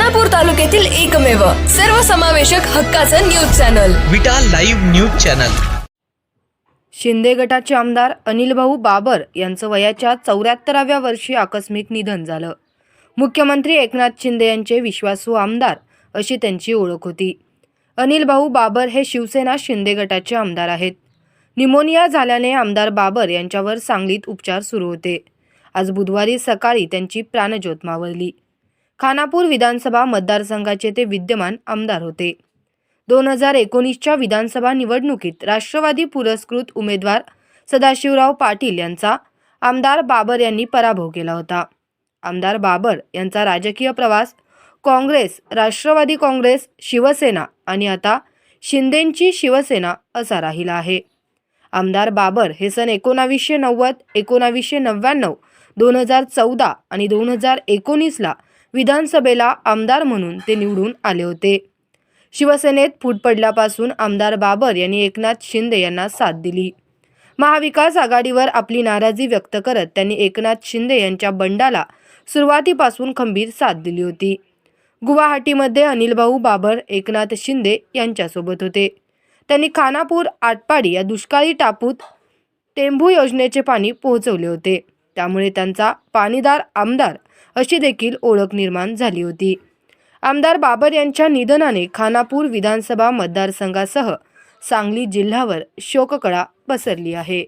खानापूर तालुक्यातील एकमेव सर्वसमावेशक हक्काचं news channel. Vita live news channel. Shinde गटाचे आमदार अनिलभाऊ बाबर यांचं वयाच्या चौऱ्याहत्तराव्या वर्षी आकस्मिक निधन झालं. मुख्यमंत्री एकनाथ शिंदे यांचे विश्वासू आमदार अशी त्यांची ओळख होती. अनिलभाऊ बाबर हे शिवसेना शिंदे गटाचे आमदार आहेत. निमोनिया झाल्याने आमदार बाबर यांच्यावर सांगलीत उपचार सुरू होते. आज बुधवारी सकाळी त्यांची प्राणज्योत मावळली. खानापूर विधानसभा मतदारसंघाचे ते विद्यमान आमदार होते. दोन हजार एकोणीसच्या विधानसभा निवडणुकीत राष्ट्रवादी पुरस्कृत उमेदवार सदाशिवराव पाटील यांचा आमदार बाबर यांनी पराभव केला होता. आमदार बाबर यांचा राजकीय प्रवास काँग्रेस राष्ट्रवादी काँग्रेस शिवसेना आणि आता शिंदेंची शिवसेना असा राहिला आहे. आमदार बाबर हे सन एकोणावीसशे नव्वद एकोणावीसशे नव्याण्णव दोन हजार चौदा आणि दोन हजार एकोणीसला विधानसभेला आमदार म्हणून ते निवडून आले होते. शिवसेनेत फूट पडल्यापासून आमदार बाबर यांनी एकनाथ शिंदे यांना साथ दिली. महाविकास आघाडीवर आपली नाराजी व्यक्त करत त्यांनी एकनाथ शिंदे यांच्या बंडाला सुरुवातीपासून खंबीर साथ दिली होती. गुवाहाटीमध्ये अनिलभाऊ बाबर एकनाथ शिंदे यांच्यासोबत होते. त्यांनी खानापूर आटपाडी या दुष्काळी टापूत टेंभू योजनेचे पाणी पोहोचवले होते. त्यामुळे त्यांचा पाणीदार आमदार अशी देखील ओळख निर्माण झाली होती. आमदार बाबर यांच्या निधनाने खानापूर विधानसभा मतदारसंघासह सांगली जिल्ह्यावर शोककळा पसरली आहे.